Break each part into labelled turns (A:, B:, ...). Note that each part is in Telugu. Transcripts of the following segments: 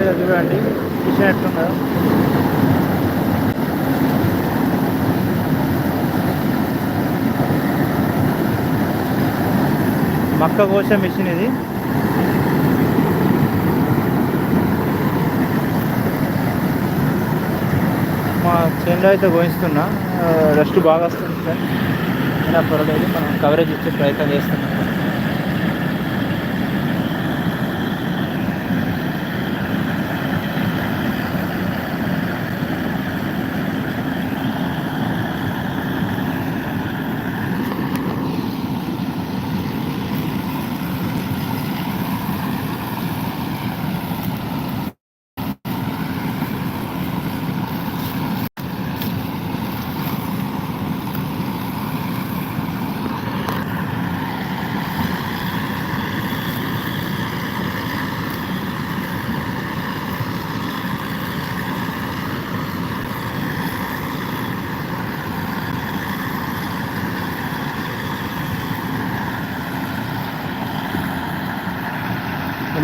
A: చూడండి మిషన్ ఎట్లుందో మక్క కోసే మిషన్ ఇది. మా చేనులో అయితే కోయిస్తున్నా. డస్ట్ బాగా వస్తుంది సార్. అయినా పర్వాలేదు మనం కవరేజ్ ఇచ్చే ప్రయత్నం చేస్తున్నాం.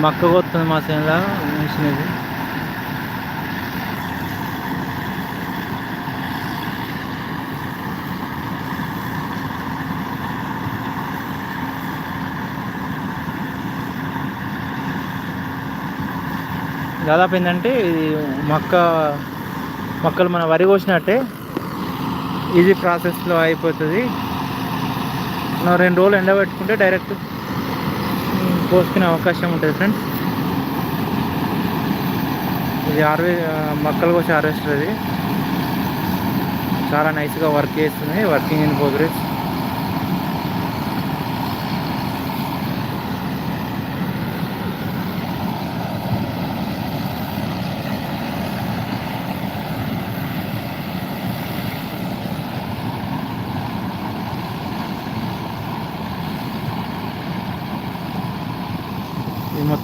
A: మక్క కొత్తుంది మా చేనులో మిషన్ ఇది దాదాపు ఏంటంటే ఇది మక్క మొక్కలు మన వరి కోసినట్టే ఈజీ ప్రాసెస్లో అయిపోతుంది. రెండు రోజులు ఎండబెట్టుకుంటే డైరెక్ట్ కోసుకునే అవకాశం ఉంటుంది ఫ్రెండ్స్. ఇది ఆర్వే మొక్కలు కోసే హార్వెస్టర్ ఇది. చాలా నైస్గా వర్క్ చేస్తుంది వర్కింగ్ ఇన్ ప్రోగ్రెస్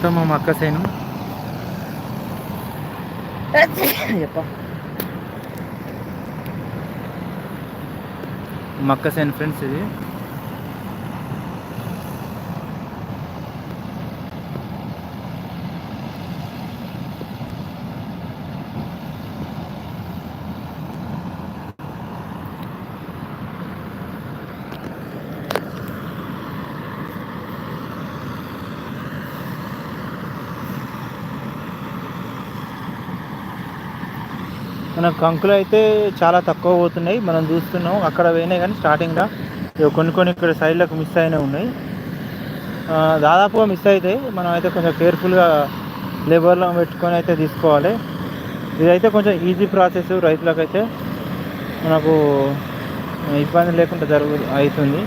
A: మొత్తం మా మక్క సైను. చెప్ప. మక్క సైన్ ఫ్రెండ్స్ ఇది. మనకు కంకులు అయితే చాలా తక్కువ పోతున్నాయి. మనం చూస్తున్నాం. అక్కడ పోయినాయి కానీ స్టార్టింగ్లో కొన్ని కొన్ని ఇక్కడ సైడ్లకు మిస్ అయినవి ఉన్నాయి. దాదాపుగా మిస్ అవుతాయి మనం అయితే కొంచెం కేర్ఫుల్గా లేబర్లో పెట్టుకొని అయితే తీసుకోవాలి. ఇదైతే కొంచెం ఈజీ ప్రాసెస్ రైతులకైతే మనకు ఇబ్బంది లేకుండా జరుగు అవుతుంది.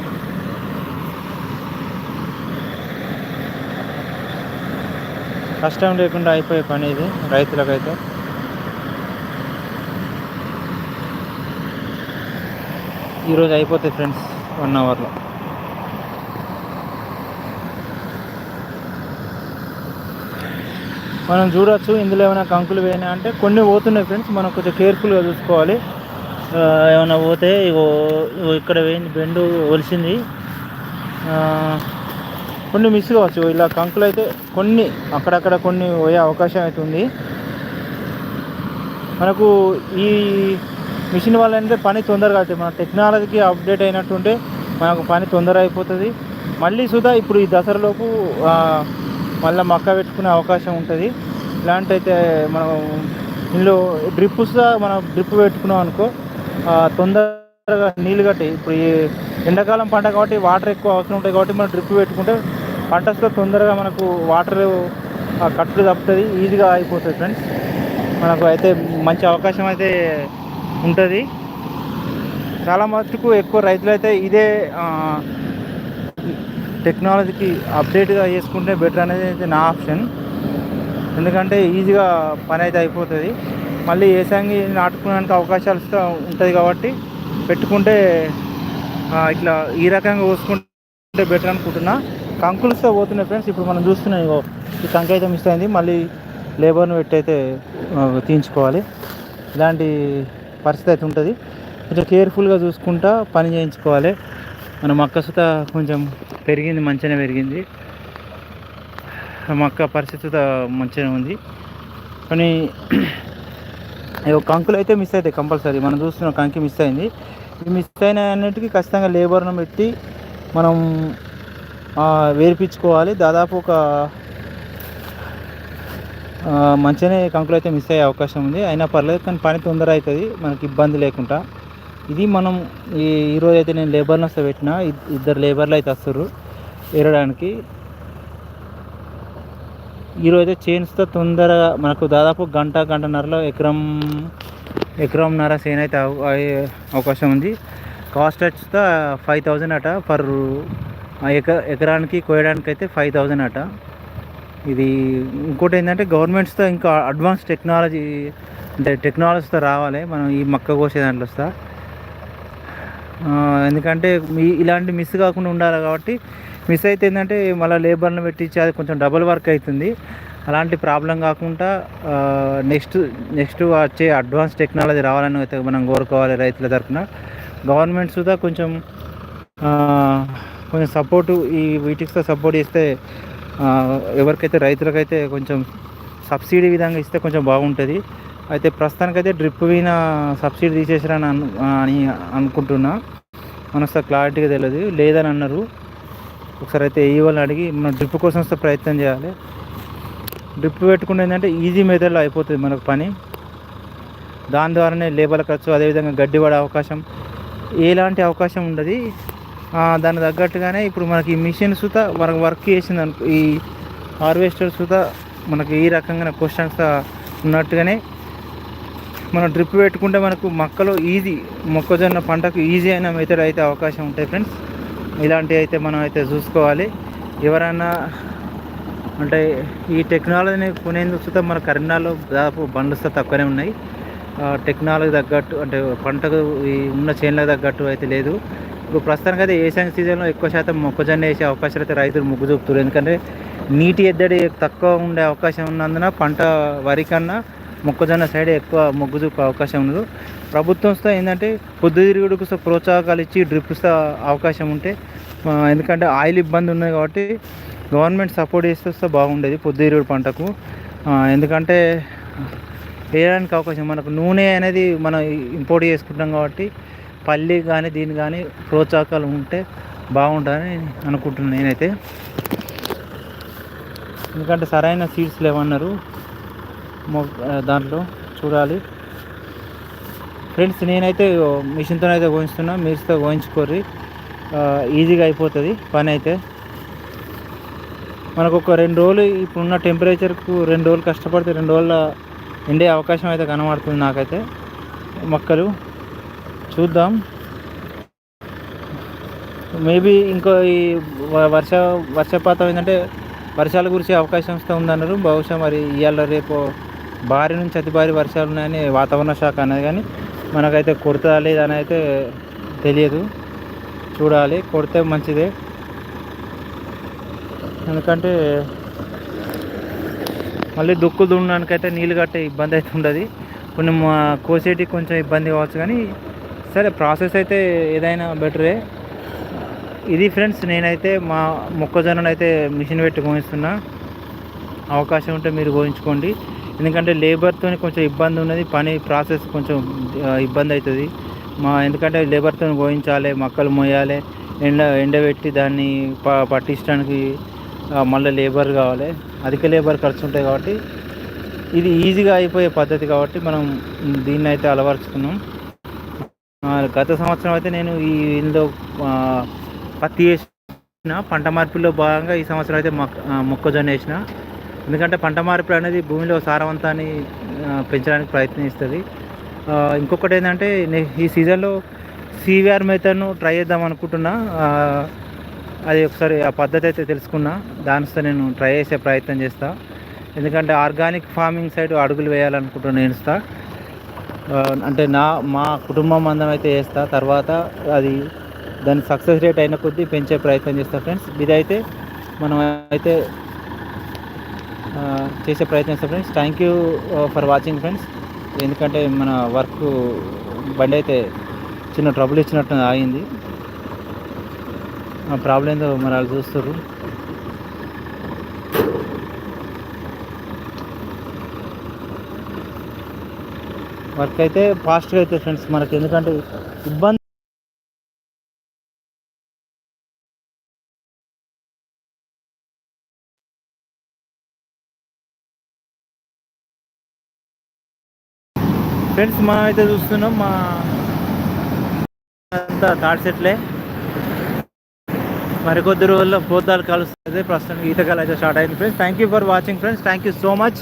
A: కష్టం లేకుండా అయిపోయే పని ఇది రైతులకైతే. ఈరోజు అయిపోతాయి ఫ్రెండ్స్ వన్ అవర్లో మనం చూడొచ్చు ఇందులో ఏమైనా కంకులు పోయినా అంటే కొన్ని పోతున్నాయి ఫ్రెండ్స్ మనం కొంచెం కేర్ఫుల్గా చూసుకోవాలి. ఏమైనా పోతే ఇగో ఇక్కడ పోయింది బెండు ఒలిసింది. కొన్ని మిస్ కావచ్చు ఇలా కంకులు అయితే కొన్ని అక్కడక్కడ కొన్ని పోయే అవకాశం అయితే ఉంది. మనకు ఈ మిషన్ వల్ల అంటే పని తొందరగా అవుతుంది మన టెక్నాలజీకి అప్డేట్ అయినట్టుంటే మనకు పని తొందర అయిపోతుంది. మళ్ళీ సుధా ఇప్పుడు ఈ దసరాలోపు మళ్ళీ మక్క పెట్టుకునే అవకాశం ఉంటుంది. ఇలాంటి అయితే మనం ఇందులో డ్రిప్ సుధా మనం డ్రిప్ పెట్టుకున్నాం అనుకో తొందరగా నీళ్ళు కట్టి. ఇప్పుడు ఈ ఎండాకాలం పంట కాబట్టి వాటర్ ఎక్కువ అవసరం ఉంటాయి కాబట్టి మనం డ్రిప్ పెట్టుకుంటే పంట తొందరగా మనకు వాటర్ కట్టు తప్పుతుంది. ఈజీగా అయిపోతుంది ఫ్రెండ్స్. మనకు అయితే మంచి అవకాశం అయితే ఉంటుంది. చాలా మటుకు ఎక్కువ రైతులు అయితే ఇదే టెక్నాలజీకి అప్డేట్గా చేసుకుంటే బెటర్ అనేది అయితే నా ఆప్షన్. ఎందుకంటే ఈజీగా పని అయితే అయిపోతుంది. మళ్ళీ ఏసంగి నాటుకోవడానికి అవకాశాలు ఉంటుంది కాబట్టి పెట్టుకుంటే ఇట్లా ఈ రకంగా కోసుకుంటే బెటర్ అనుకుంటున్నా. కంకులుతో పోతున్నాయి ఫ్రెండ్స్. ఇప్పుడు మనం చూస్తున్నాం ఇగో ఈ కంకి అయితే మిస్ అయింది. మళ్ళీ లేబర్ని పెట్టి అయితే తీయించుకోవాలి. ఇలాంటి పరిస్థితి అయితే ఉంటుంది. కొంచెం కేర్ఫుల్గా చూసుకుంటా పని చేయించుకోవాలి. మన మక్క సుత కొంచెం పెరిగింది మంచిగానే పెరిగింది. ఆ మొక్క పరిస్థితి మంచిగానే ఉంది. కానీ కంకులు అయితే మిస్ అవుతాయి కంపల్సరీ. మనం చూస్తున్న కంకి మిస్ అయింది. ఈ మిస్ అయిన అన్నిటికీ ఖచ్చితంగా లేబర్ను పెట్టి మనం వేర్పించుకోవాలి. దాదాపు ఒక మంచిగానే కంకులు అయితే మిస్ అయ్యే అవకాశం ఉంది. అయినా పర్లేదు కానీ పని తొందర అవుతుంది. మనకి ఇబ్బంది లేకుండా. ఇది మనం ఈ ఈరోజు అయితే నేను లేబర్ని వస్తే పెట్టిన. ఇద్దరు లేబర్లు అయితే వస్తారు ఏరడానికి. ఈరోజు అయితే చైన్స్తో తొందరగా మనకు దాదాపు గంట గంటన్నరలో ఎకరం ఎకరంన్నర సేన్ అయితే అయ్యే అవకాశం ఉంది. కాస్ట్ వచ్చి ఫైవ్ థౌజండ్ అట. పర్ ఎక ఎకరానికి కోయడానికి అయితే ఫైవ్ థౌజండ్ అట. ఇది ఇంకోటి ఏంటంటే గవర్నమెంట్స్తో ఇంకా అడ్వాన్స్ టెక్నాలజీ అంటే టెక్నాలజీతో రావాలి. మనం ఈ మక్క కోసే దాంట్లో వస్తా. ఎందుకంటే మీ ఇలాంటి మిస్ కాకుండా ఉండాలి కాబట్టి మిస్ అయితే ఏంటంటే మళ్ళీ లేబర్ని పెట్టించి అది కొంచెం డబుల్ వర్క్ అవుతుంది. అలాంటి ప్రాబ్లం కాకుండా నెక్స్ట్ నెక్స్ట్ వచ్చే అడ్వాన్స్ టెక్నాలజీ రావాలని అయితే మనం కోరుకోవాలి రైతుల తరఫున. గవర్నమెంట్ సుధా కొంచెం కొంచెం సపోర్టు ఈ వీటికి సపోర్ట్ చేస్తే ఎవరికైతే రైతులకైతే కొంచెం సబ్సిడీ విధంగా ఇస్తే కొంచెం బాగుంటుంది. అయితే ప్రస్తుతానికైతే డ్రిప్ మీద సబ్సిడీ తీసేసారని అను అని అనుకుంటున్నా. మనస్త క్లారిటీగా తెలియదు లేదని అన్నారు. ఒకసారి అయితే ఈ వాళ్ళని అడిగి మనం డ్రిప్ కోసం వస్తే ప్రయత్నం చేయాలి. డ్రిప్ పెట్టుకుంటే ఏంటంటే ఈజీ మెథడ్లో అయిపోతుంది మనకు పని. దాని ద్వారానే లేబర్ ఖర్చు అదేవిధంగా గడ్డి పడే అవకాశం ఎలాంటి అవకాశం ఉండదు. దాని తగ్గట్టుగానే ఇప్పుడు మనకి ఈ మిషన్ సుత మనకు వర్క్ చేసింది అనుకో ఈ హార్వెస్టర్ సుత మనకి ఈ రకంగా క్వశ్చన్స్ ఉన్నట్టుగానే మనం డ్రిప్ పెట్టుకుంటే మనకు మొక్కలు ఈజీ మొక్కజొన్న పంటకు ఈజీ అయిన మెథడ్ అయితే అవకాశం ఉంటాయి ఫ్రెండ్స్ ఇలాంటివి అయితే మనం అయితే చూసుకోవాలి. ఎవరైనా అంటే ఈ టెక్నాలజీని కొనేందుకు సుతా మన కరీంనగర్లో దాదాపు బండ్లు తక్కువనే ఉన్నాయి. ఆ, టెక్నాలజీ తగ్గట్టు అంటే పంటకు ఈ ఉన్న చేనులకు తగ్గట్టు అయితే లేదు. ఇప్పుడు ప్రస్తుతానికి అయితే ఏసాంగ్ సీజన్లో ఎక్కువ శాతం మొక్కజొన్న వేసే అవకాశాలు అయితే రైతులు మొగ్గు చూపుతారు ఎందుకంటే నీటి ఎద్దడి తక్కువ ఉండే అవకాశం ఉన్నందున పంట వరి కన్నా మొక్కజొన్న సైడ్ ఎక్కువ మొగ్గు చూపే అవకాశం ఉండదు ప్రభుత్వంతో ఏంటంటే పొద్దుతిరుగుడుకు ప్రోత్సాహకాలు ఇచ్చి డ్రిప్స్ అవకాశం ఉంటే ఎందుకంటే ఆయిల్ ఇబ్బంది ఉన్నది కాబట్టి గవర్నమెంట్ సపోర్ట్ చేస్తే వస్తే బాగుండేది పొద్దుతిరుగుడు పంటకు. ఎందుకంటే వేయడానికి అవకాశం మనకు నూనె అనేది మనం ఇంపోర్ట్ చేసుకుంటాం కాబట్టి పల్లి కానీ దీని కానీ ప్రోత్సాహకాలు ఉంటే బాగుంటుందని అనుకుంటున్నాను నేనైతే. ఎందుకంటే సరైన సీడ్స్ లేవన్నారు. దాంట్లో చూడాలి. ఫ్రెండ్స్ నేనైతే మిషన్తో అయితే గోయిస్తున్నా మీరుతో గోయించుకోర్రి ఈజీగా అయిపోతుంది పని అయితే మనకు ఒక రెండు రోజులు ఇప్పుడున్న టెంపరేచర్కు రెండు రోజులు కష్టపడితే రెండు రోజుల ఎండే అవకాశం అయితే కనబడుతుంది నాకైతే. మొక్కలు చూద్దాం. మేబీ ఇంకో ఈ వర్ష వర్షపాతం ఏంటంటే వర్షాలు గురించి అవకాశం ఉందన్నారు. బహుశా మరి ఇవాళ రేపు భారీ నుంచి అతి భారీ వర్షాలు ఉన్నాయని వాతావరణ శాఖ అనేది కానీ మనకైతే కొడుతుందా లేదా అని అయితే తెలియదు. చూడాలి. కొడితే మంచిదే. ఎందుకంటే మళ్ళీ దుక్కు దున్నడానికైతే నీళ్ళు కట్టే ఇబ్బంది అయితే ఉండదు. కొన్ని మా కోసేటికి కొంచెం ఇబ్బంది కావచ్చు కానీ సరే ప్రాసెస్ అయితే ఏదైనా బెటరే. ఇది ఫ్రెండ్స్ నేనైతే మా మొక్కజొన్నను అయితే మిషన్ పెట్టి కోయిస్తున్నా. అవకాశం ఉంటే మీరు కోయించుకోండి. ఎందుకంటే లేబర్తో కొంచెం ఇబ్బంది ఉన్నది పని ప్రాసెస్ కొంచెం ఇబ్బంది అవుతుంది మా ఎందుకంటే లేబర్తో కోయించాలి మొక్కలు మోయాలి ఎండ ఎండబెట్టి దాన్ని ప పట్టించడానికి మళ్ళీ లేబర్ కావాలి. అధిక లేబర్ ఖర్చు ఉంటాయి కాబట్టి ఇది ఈజీగా అయిపోయే పద్ధతి కాబట్టి మనం దీన్ని అయితే అలవరుచుకున్నాం. గత సంవత్సరం అయితే నేను ఈ ఇందులో పత్తి వేసిన పంట మార్పిడిలో భాగంగా ఈ సంవత్సరం అయితే మొక్క మొక్కజొన్న వేసిన. ఎందుకంటే పంట మార్పులు అనేది భూమిలో సారవంతాన్ని పెంచడానికి ప్రయత్నిస్తుంది. ఇంకొకటి ఏంటంటే ఈ సీజన్లో సివిఆర్ మెథడ్ను ట్రై చేద్దాం అనుకుంటున్నా. అది ఒకసారి ఆ పద్ధతి అయితే తెలుసుకున్నా. దానితో నేను ట్రై చేసే ప్రయత్నం చేస్తా. ఎందుకంటే ఆర్గానిక్ ఫార్మింగ్ సైడ్ అడుగులు వేయాలనుకుంటున్నా నేను ఇస్తా అంటే నా మా కుటుంబం అందం అయితే చేస్తా తర్వాత అది దాని సక్సెస్ రేట్ అయిన కొద్దీ పెంచే ప్రయత్నం చేస్తా ఫ్రెండ్స్. ఇదైతే మనం అయితే చేసే ప్రయత్నం చేస్తాం friends. Thank you for watching friends ఎందుకంటే మన వర్క్ బండి అయితే చిన్న ట్రబుల్ ఇచ్చినట్టు ఆగింది. ఆ ప్రాబ్లం ఏందో మరి వాళ్ళు చూస్తారు వర్క్ అయితే ఫాస్ట్గా అయితే ఫ్రెండ్స్ మనకి ఎందుకంటే ఇబ్బంది ఫ్రెండ్స్ మనం అయితే చూస్తున్నాం మా అంతా థర్డ్ సెట్లే మరికొద్ది రోజుల్లో పోతాలు కలుస్తుంది ప్రస్తుతం ఈతకాలు అయితే స్టార్ట్ అయింది friends. Thank you for watching friends thank you so much